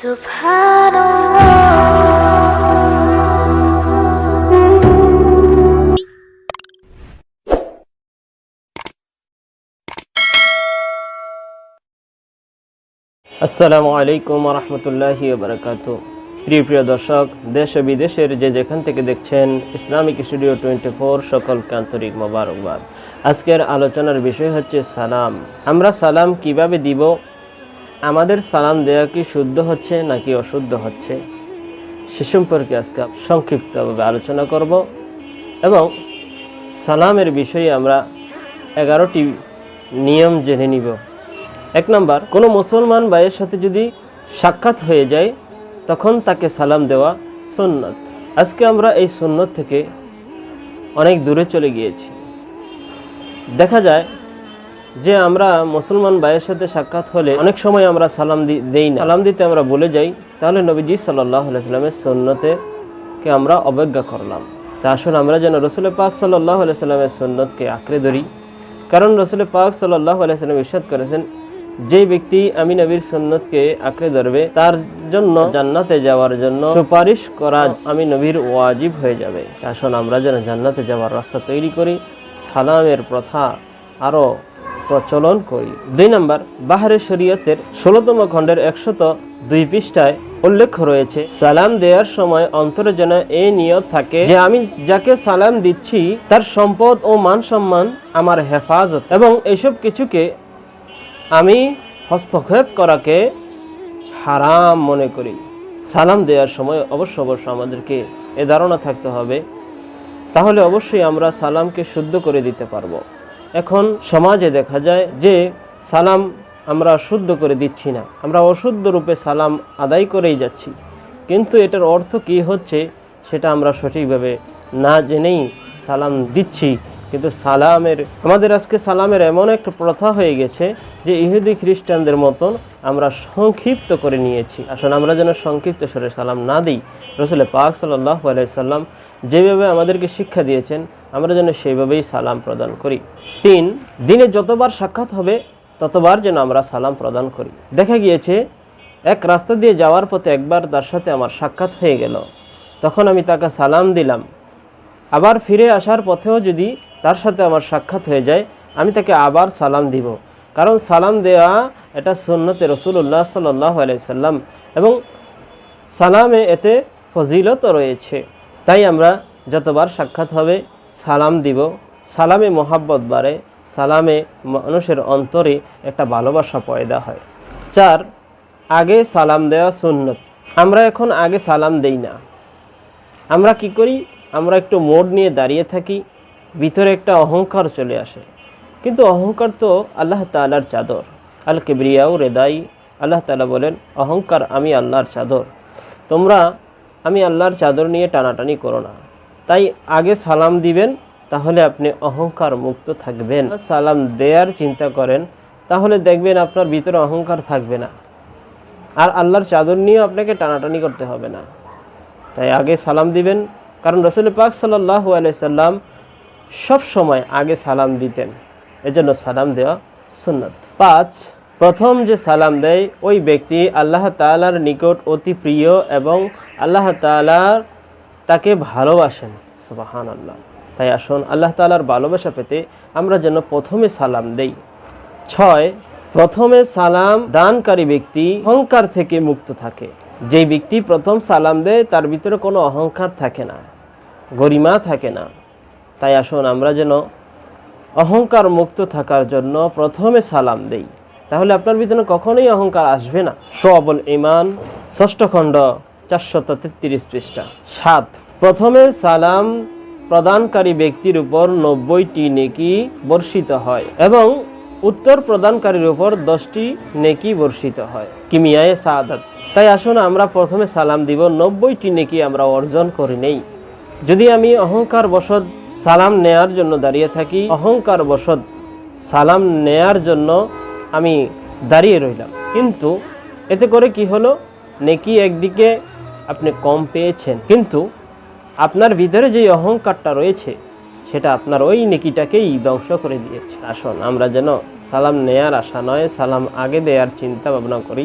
আসসালামু আলাইকুম রহমতুল্লাহি বারকাত প্রিয় প্রিয় দর্শক, দেশ ও বিদেশের যে যেখান থেকে দেখছেন, ইসলামিক স্টুডিও টোয়েন্টি ফোর সকলকে আন্তরিক মোবারকবাদ। আজকের আলোচনার বিষয় হচ্ছে সালাম। আমরা সালাম কীভাবে দিব? আমাদের সালাম দেওয়া কি শুদ্ধ হচ্ছে নাকি অশুদ্ধ হচ্ছে? সে সম্পর্কে আজকে সংক্ষিপ্তভাবে আলোচনা করব এবং সালামের বিষয়ে আমরা এগারোটি নিয়ম জেনে নিব। এক নম্বর, কোনো মুসলমান ভাইয়ের সাথে যদি সাক্ষাৎ হয়ে যায়, তখন তাকে সালাম দেওয়া সুন্নত। আজকে আমরা এই সুন্নত থেকে অনেক দূরে চলে গিয়েছি। দেখা যায় যে আমরা মুসলমান ভাইয়ের সাথে সাক্ষাৎ হলে অনেক সময় আমরা সালাম দেই না। সালাম দিতে আমরা বলে যাই, তাহলে নবীজি সাল্লাহ সাল্লামের সন্ন্যতে কে আমরা অবজ্ঞা করলাম। তা আসুন আমরা যেন রসুল পাক সাল্লাহ সাল্লামের সন্ন্যতকে আঁকড়ে ধরি। কারণ রসুল পাক সাল্লাহ সাল্লাম ইরশাদ করেছেন যে ব্যক্তি আমি নবীর সন্ন্যতকে আঁকড়ে ধরবে, তার জন্য জান্নাতে যাওয়ার জন্য সুপারিশ করা আমি নবীর ওয়াজিব হয়ে যাবে। তা আসুন আমরা যেন জান্নাতে যাওয়ার রাস্তা তৈরি করি, সালামের প্রথা আরও প্রচলন করি। দুই নম্বর, বাহারে শরীয়তের ষোলোতম খণ্ডের একশত দুই পৃষ্ঠায় উল্লেখ রয়েছে, সালাম দেওয়ার সময় অন্তরে যেন এই নিয়ত থাকে যে আমি যাকে সালাম দিচ্ছি, তার সম্পদ ও মান সম্মান আমার হেফাজত এবং এসব কিছুকে আমি হস্তক্ষেপ করাকে হারাম মনে করি। সালাম দেওয়ার সময় অবশ্য অবশ্য আমাদেরকে এ ধারণা থাকতে হবে। তাহলে অবশ্যই আমরা সালামকে শুদ্ধ করে দিতে পারব। এখন সমাজে দেখা যায় যে সালাম আমরা শুদ্ধ করে দিচ্ছি না। আমরা অশুদ্ধ রূপে সালাম আদায় করেই যাচ্ছি। কিন্তু এটার অর্থ কি হচ্ছে সেটা আমরা সঠিকভাবে না জেনেই সালাম দিচ্ছি। কিন্তু সালামের, আমাদের আজকে সালামের এমন একটা প্রথা হয়ে গেছে যে ইহুদি খ্রিস্টানদের মতন আমরা সংক্ষিপ্ত করে নিয়েছি। আসলে আমরা যেন সংক্ষিপ্ত স্বরে সালাম না দিই। রসুল পাক সাল্লাহ আলাইসাল্লাম যেভাবে আমাদেরকে শিক্ষা দিয়েছেন আমরা যেন সেইভাবেই সালাম প্রদান করি। তিন, দিনে যতবার সাক্ষাৎ হবে, ততবার যেন আমরা সালাম প্রদান করি। দেখা গিয়েছে, এক রাস্তা দিয়ে যাওয়ার পথে একবার তার সাথে আমার সাক্ষাৎ হয়ে গেল। তখন আমি তাকে সালাম দিলাম। আবার ফিরে আসার পথেও যদি তার সাথে আমার সাক্ষাৎ হয়ে যায়, আমি তাকে আবার সালাম দিব। কারণ সালাম দেওয়া এটা সুন্নতে রসুল্লাহ সাল্লাহ আলাইসাল্লাম এবং সালামে এতে ফজিলত রয়েছে। তাই আমরা যতবার সাক্ষাৎ হবে সালাম দিব। সালামে মোহাব্বত বাড়ে। সালামে মানুষের অন্তরে একটা ভালোবাসা পয়দা হয়। চার, আগে সালাম দেওয়া সুন্নত। আমরা এখন আগে সালাম দেই না। আমরা কি করি? আমরা একটু মোড় নিয়ে দাঁড়িয়ে থাকি, ভিতরে একটা অহংকার চলে আসে। কিন্তু অহংকার তো আল্লাহ তালার চাদর। আল কেবরিয়াও রেদাই, আল্লাহ তালা বলেন, অহংকার আমি আল্লাহর চাদর। তোমরা আমি আল্লাহর চাদর নিয়ে টানাটানি করো না। তাই আগে সালাম দিবেন তাহলে আপনি অহংকার মুক্ত থাকবেন। সালাম দেয়ার চিন্তা করেন তাহলে দেখবেন আপনার ভিতরে অহংকার থাকবে না। আর আল্লাহর চাদর নিয়েও আপনাকে টানাটানি করতে হবে না। তাই আগে সালাম দিবেন কারণ রসুল পাক সাল্লাহ সাল্লাম সব সময় আগে সালাম দিতেন। এজন্য সালাম দেওয়া সুন্নত। পাঁচ প্রথম যে সালাম দেয় ওই ব্যক্তি আল্লাহ তালার নিকট অতি প্রিয় এবং আল্লাহ তালার তাকে ভালোবাসেন। সুবাহান আল্লাহ তাই আসুন আল্লাহ তালার ভালোবাসা পেতে আমরা যেন প্রথমে সালাম দেই। ছয়, প্রথমে সালাম দানকারী ব্যক্তি অহংকার থেকে মুক্ত থাকে। যেই ব্যক্তি প্রথম সালাম দেয়, তার ভিতরে কোনো অহংকার থাকে না, গরিমা থাকে না। তাই আসুন আমরা যেন অহংকার মুক্ত থাকার জন্য প্রথমে সালাম দেই। তাহলে আপনার ভিতরে কখনোই অহংকার আসবে না। সবল ইমান ষষ্ঠ খণ্ড। চারশত তেত্রিশ পৃষ্ঠা। সাত, প্রথমে সালাম প্রদানকারী ব্যক্তির উপর নব্বইটি নেকি বর্ষিত হয় এবং উত্তর প্রদানকারীর উপর দশটি নেকি বর্ষিত হয়। কিমিয়ায় সাদাত। তাই আসুন আমরা প্রথমে সালাম দিব, নব্বইটি নেকি আমরা অর্জন করে নেই। যদি আমি অহংকার বশত সালাম নেয়ার জন্য দাঁড়িয়ে থাকি অহংকার বশত সালাম নেয়ার জন্য আমি দাঁড়িয়ে রইলাম। কিন্তু এতে করে কি হলো? নেকি একদিকে আপনি কম পেয়েছেন। কিন্তু আপনার ভিতরে যে অহংকারটা রয়েছে, সেটা আপনার ওই নেকিটাকেই ধ্বংস করে দিয়েছে। আসুন, আমরা যেন সালাম নেয়ার আশা নয়, সালাম আগে দেওয়ার চিন্তা ভাবনা করি।